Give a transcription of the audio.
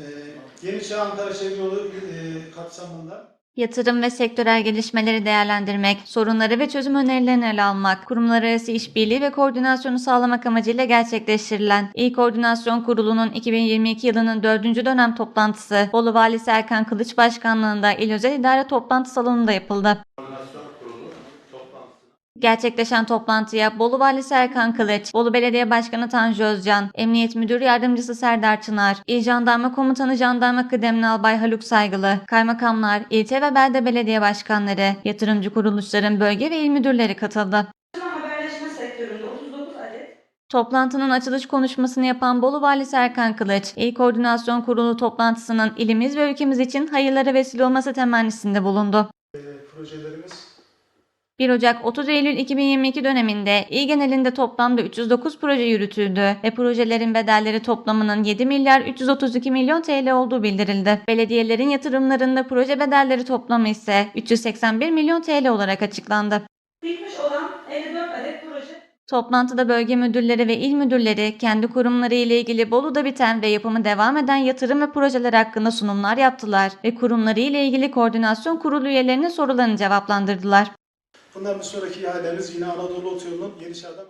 Ee, Yeni Çağ Ankara Şehir Yolu e, kapsamında Yatırım ve sektörel gelişmeleri değerlendirmek, sorunları ve çözüm önerilerini ele almak, kurumlar arası işbirliği ve koordinasyonu sağlamak amacıyla gerçekleştirilen İl Koordinasyon Kurulu'nun 2022 yılının 4. dönem toplantısı Bolu Valisi Erkan Kılıç Başkanlığında İl Özel İdare Toplantı Salonu'nda yapıldı. Gerçekleşen toplantıya Bolu Valisi Erkan Kılıç, Bolu Belediye Başkanı Tanju Özcan, Emniyet Müdür Yardımcısı Serdar Çınar, İl Jandarma Komutanı Jandarma Kıdemli Albay Haluk Saygılı, kaymakamlar, ilçe ve belde belediye başkanları, yatırımcı kuruluşların bölge ve il müdürleri katıldı. haberleşme sektöründe 39 adet Toplantının açılış konuşmasını yapan Bolu Valisi Erkan Kılıç, İl Koordinasyon Kurulu toplantısının ilimiz ve ülkemiz için hayırlara vesile olması temennisinde bulundu. e, projelerimiz 1 Ocak 30 Eylül 2022 döneminde il genelinde toplamda 309 proje yürütüldü ve projelerin bedelleri toplamının 7 milyar 332 milyon TL olduğu bildirildi. Belediyelerin yatırımlarında proje bedelleri toplamı ise 381 milyon TL olarak açıklandı. bitmiş olan 54 adet proje Toplantıda bölge müdürleri ve il müdürleri kendi kurumları ile ilgili Bolu'da biten ve yapımı devam eden yatırım ve projeler hakkında sunumlar yaptılar ve kurumları ile ilgili koordinasyon kurulu üyelerinin sorularını cevaplandırdılar. Bundan bir sonraki ihalemiz yine Anadolu Otoyolu'nun Yeni Çağ'dan